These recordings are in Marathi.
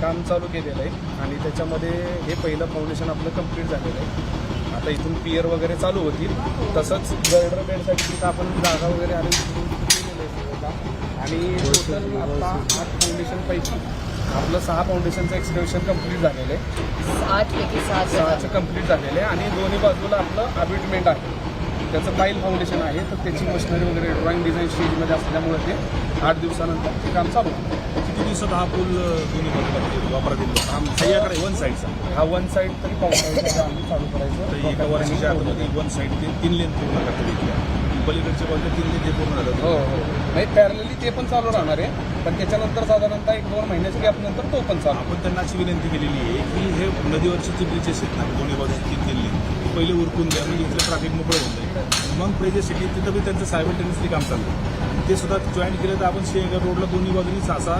काम चालू केलेलं आहे आणि त्याच्यामध्ये हे पहिलं फाउंडेशन आपलं कंप्लीट झालेलं आहे. आता इथून पियर वगैरे चालू होतील. तसंच गर्डर बेडसाठी तिथं आपण जागा वगैरे काम. आणि टोटल आता आठ फाउंडेशनपैकी आपलं सहा फाउंडेशनचं एक्सटेन्शन कंप्लीट झालेलं आहे. आठ पैकी सहा सहाचं कंप्लीट झालेलं आहे आणि दोन्ही बाजूला आपलं अबिटमेंट आहे. त्याचं टाईल फाउंडेशन आहे तर त्याची मशिनरी वगैरे ड्रॉइंग डिझाईन स्टेजमध्ये असल्यामुळे ते आठ दिवसानंतर ते काम चालू. किती दिवसात हा पूल दोन्ही बाजूला म्हणजे वापरात येईल? आमच्या याकडे वन साईडचा हा वन साईड तरी पावसाळ्यामध्ये आम्ही चालू तर एका करायचं वर्षाच्या आतमध्ये वन साईड ते तीन लेन पूर्ण करता येईल पलीकडच्या बाजूला तीन लेन ते पूर्ण झालं हो हो. नाही पॅरलली ते पण चालू राहणार आहे. पण त्याच्यानंतर साधारणतः एक दोन महिन्याच्या गॅप नंतर तो पण चालू आपण त्यांना अशी विनंती केलेली आहे की हे नदीवरचे जे ब्रिजेस आहेत ना दोन्ही बाजूचे पहिले उरकून द्या म्हणजे इथलं ट्रॅफिक मोकळं होऊन जाईल. मग प्रेजेसिटी तिथं बी त्यांचं सायमल्टेनियसली काम चाललं ते सुद्धा जॉईन केलं तर आपण शेगाव रोडला दोन्ही बाजूनी सहा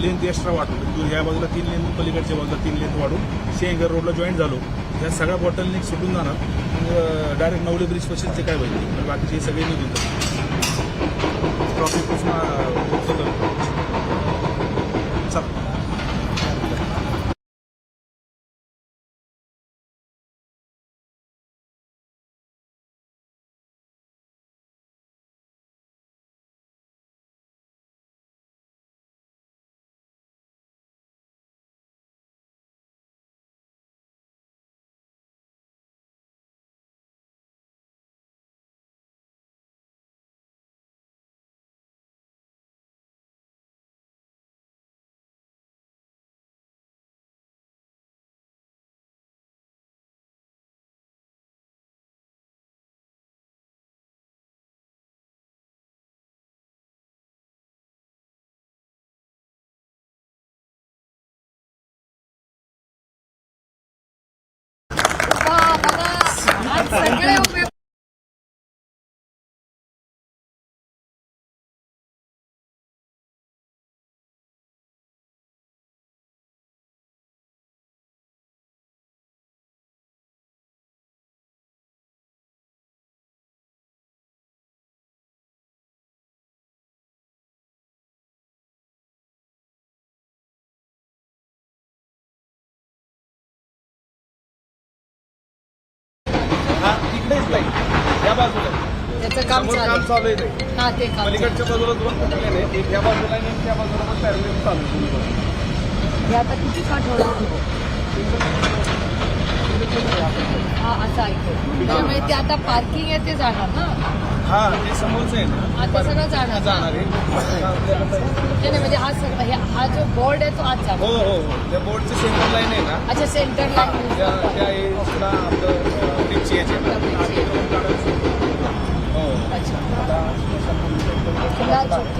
लेंथ एक्स्ट्रा वाढवलं या ह्या बाजूला तीन लेन पलीकडच्या बाजूला तीन लेंथ वाढून शेंगर रोडला जॉईन झालो. ह्या सगळ्या बॉटलने सुटून जाणार. डायरेक्ट नवले ब्रिजपासून काय होईल बाकीचे हे सगळे निघून जातात ट्रॉफिक त्याचं काम समोर काम चालू चालू आहे. हा ते काम पलीकडच्या बाजूला दोन फुटले आहेत एक या बाजूला आणि एक त्या बाजूला पण पॅरल चालू आहे. हे आता किती हा असं ऐकतो त्याच्यामुळे ते आता पार्किंग आहे ते जाणार ना? हा ते समोरचं आहे ना. आता सगळं जाणार जाणार आहे. तर- नाही म्हणजे हा सगळं हे- हा जो बोर्ड आहे तो आज हो जाणार. हो हो त्या बोर्डचं सेंटर लाईन आहे ना. अच्छा सेंटर हा, लाईन त्या त्या एजला आपलं ब्रिजची याची हो अच्छा आता तुला सुट्टी नाही